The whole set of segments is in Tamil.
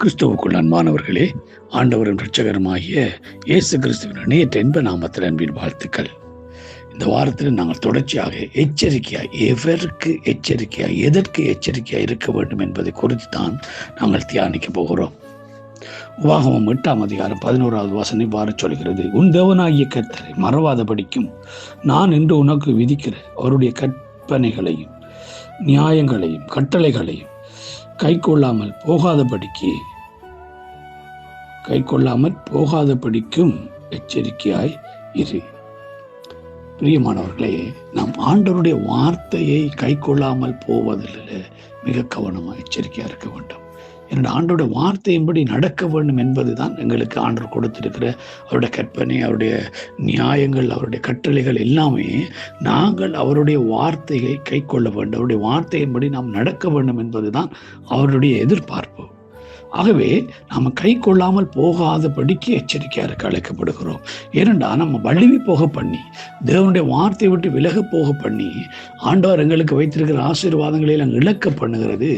கிறிஸ்துவுக்குள் அன்பானவர்களே ஆண்டவரும் ரட்சகரமாகிய இயேசு கிறிஸ்துவின் இணையற்ற என்ப நாமத்தில் அன்பின் வாழ்த்துக்கள். இந்த வாரத்தில் நாங்கள் தொடர்ச்சியாக எச்சரிக்கையாக எவருக்கு எச்சரிக்கையாக எதற்கு எச்சரிக்கையாக இருக்க வேண்டும் என்பதை குறித்து தான் நாங்கள் தியானிக்க போகிறோம். உபாகமம் எட்டாம் அதிகாரம் பதினோராவது வாசனை வாரச் சொல்கிறது உன் தேவனாகிய கர்த்தரை மறவாதபடிக்கும் நான் இன்று உனக்கு விதிக்கிற அவருடைய கற்பனைகளையும் நியாயங்களையும் கட்டளைகளையும் கை கொள்ளாமல் போகாதபடிக்கு கை கொள்ளாமல் போகாதபடிக்கும் எச்சரிக்கையாய் இரு. பிரியமானவர்களே நாம் ஆண்டவருடைய வார்த்தையை கை கொள்ளாமல் போவதில் மிக கவனமாக எச்சரிக்கையாக இருக்க வேண்டும். என்னோட ஆண்டோட வார்த்தையின்படி நடக்க வேண்டும் என்பது தான் எங்களுக்கு ஆண்டவர் கொடுத்திருக்கிற அவருடைய கற்பனை அவருடைய நியாயங்கள் அவருடைய கட்டளைகள் எல்லாமே நாங்கள் அவருடைய வார்த்தையை கை கொள்ள வேண்டும். அவருடைய வார்த்தையின்படி நாம் நடக்க வேண்டும் என்பது தான் அவருடைய எதிர்பார்ப்பு. ஆகவே நாம் கை கொள்ளாமல் போகாதபடிக்கு எச்சரிக்கையாக அழைக்கப்படுகிறோம். ஏனென்றா நம்ம வழுவி போக பண்ணி தேவனுடைய வார்த்தையை விட்டு விலக போக பண்ணி ஆண்டவர் எங்களுக்கு வைத்திருக்கிற ஆசீர்வாதங்களை எல்லாம் இழக்க பண்ணுகிறது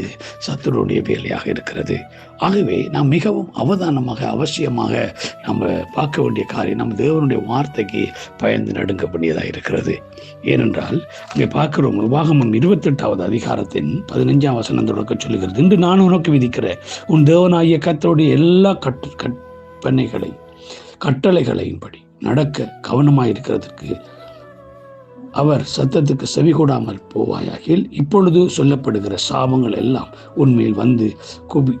சத்துருடைய வேலையாக இருக்கிறது. ஆகவே நாம் மிகவும் அவதானமாக அவசியமாக நம்ம பார்க்க வேண்டிய காரியம் நம்ம தேவனுடைய வார்த்தைக்கு பயந்து நடுங்க வேண்டியதாக இருக்கிறது. ஏனென்றால் இங்கே பார்க்கிறோம் விவாகமம் இருபத்தெட்டாவது அதிகாரத்தின் பதினஞ்சாம் வசனம் தொடக்க சொல்லுகிறது இன்று நான் உனக்கு விதிக்கிறேன் உன் தேவ தேவனாகிய கத்தருடைய எல்லா கட்டு கற்பனைகளை கட்டளைகளையும்படி நடக்க கவனமாக இருக்கிறதுக்கு அவர் சத்தத்துக்கு செவி கூடாமல் போவாயாகில் இப்பொழுது சொல்லப்படுகிற சாபங்கள் எல்லாம் உண்மையில் வந்து குபி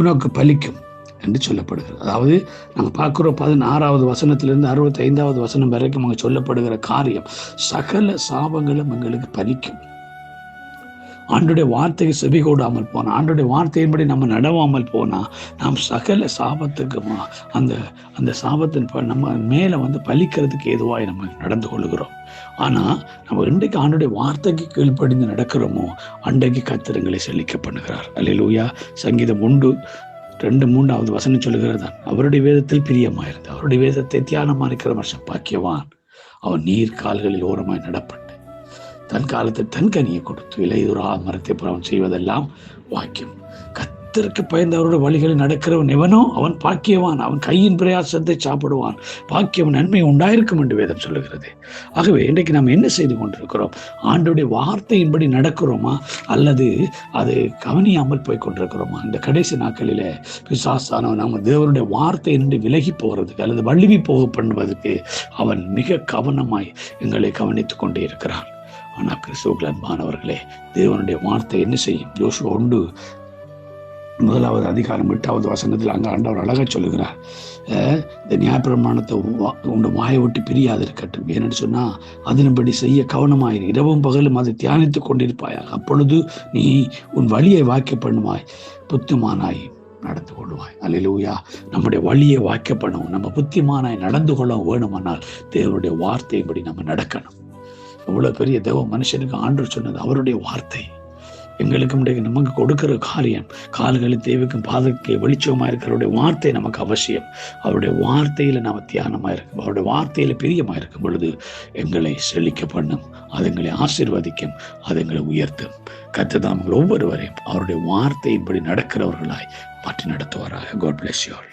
உனக்கு பலிக்கும் என்று சொல்லப்படுகிறது. அதாவது நாங்கள் பார்க்குறோம் பதினாறாவது வசனத்திலிருந்து அறுபத்தி ஐந்தாவது வசனம் வரைக்கும் அங்கே சொல்லப்படுகிற காரியம் சகல சாபங்களும் எங்களுக்கு பலிக்கும். ஆண்டுடைய வார்த்தைக்கு செவி கூடாமல் போனால் ஆண்டுடைய வார்த்தையின்படி நம்ம நடவாமல் போனால் நாம் சகல சாபத்துக்கு அந்த அந்த சாபத்தின் நம்ம மேலே வந்து பலிக்கிறதுக்கு ஏதுவாக நம்ம நடந்து கொள்கிறோம் ஆனால் நம்ம இன்றைக்கு ஆண்டுடைய வார்த்தைக்கு கீழ்ப்படிந்து நடக்கிறோமோ அன்றைக்கு கத்திரங்களை செழிக்க பண்ணுகிறார். அல்லையா சங்கீதம் உண்டு ரெண்டு மூன்றாவது வசனம் சொல்லுகிறது தான் அவருடைய வேதத்தில் பிரியமாயிருந்தது அவருடைய வேதத்தை தியானமாக இருக்கிற வருஷம் பாக்கியவான். அவன் நீர் கால்களில் ஓரமாய் நடப்பட்டு தன் காலத்தில் தன் கனியை கொடுத்து இலையுறா மரத்தை புறம் செய்வதெல்லாம் வாக்கியம். கத்திற்கு பயந்தவரோட வழிகளில் நடக்கிறவன் எவனோ அவன் பாக்கியவான். அவன் கையின் பிரயாசத்தை சாப்பிடுவான். பாக்கியம் நன்மை உண்டாயிருக்கும் என்று வேதம் சொல்லுகிறது. ஆகவே இன்றைக்கு நாம் என்ன செய்து கொண்டிருக்கிறோம்? ஆண்டுடைய வார்த்தையின்படி நடக்கிறோமா? அல்லது அது கவனியாமல் போய் கொண்டிருக்கிறோமா? இந்த கடைசி நாட்களில் பிசாசானவன் நம்ம தேவருடைய வார்த்தை நின்று விலகி போகிறதுக்கு அல்லது வள்ளுவி போக பண்ணுவதற்கு அவன் மிக கவனமாய் எங்களை கவனித்துக் கொண்டே இருக்கிறான். ஆனால் கிறிஸ்துவுக்கு அன்பானவர்களே தேவனுடைய வார்த்தை என்ன செய்யும்? ஜோஷு ஒன்று முதலாவது அதிகாரம் எட்டாவது வசனத்தில் அங்கே ஆண்டவர் அழகாக சொல்லுகிறார். இந்த நியாயப்பிரமாணத்தை உண்டு வாயை விட்டு பிரியாது இருக்கட்டும். ஏன்னு சொன்னால் அதன்படி செய்ய கவனமாயிரு. இரவும் பகலும் அதை தியானித்து கொண்டிருப்பாயாக. அப்பொழுது நீ உன் வழியை வாக்கிய பண்ணுவாய் புத்துமானாய் நடந்து கொள்வாய். அல்லையா நம்முடைய வழியை வாக்கிய பண்ணவும். நம்ம புத்திமானாய் நடந்து கொள்ள வேணுமானால் தேவனுடைய வார்த்தையின்படி நம்ம நடக்கணும். அவ்வளோ பெரிய தேவ மனுஷனுக்கு ஆண்டு சொன்னது அவருடைய வார்த்தை. எங்களுக்கு நமக்கு கொடுக்கிற காரியம் கால்களின் தேவைக்கும் பாதಕ್ಕೆ வெளிச்சமாக இருக்கிறவருடைய வார்த்தை நமக்கு அவசியம். அவருடைய வார்த்தையில் நாம் தியானமாக இருக்கும். அவருடைய வார்த்தையில் பிரியமாக இருக்கும் பொழுது எங்களை செழிக்க பண்ணும். அது எங்களை ஆசிர்வதிக்கும். அது எங்களை உயர்த்தும். கத்துதான் ஒவ்வொருவரையும் அவருடைய வார்த்தையின்படி நடக்கிறவர்களாய் மாற்றி நடத்துவாராக. God plus your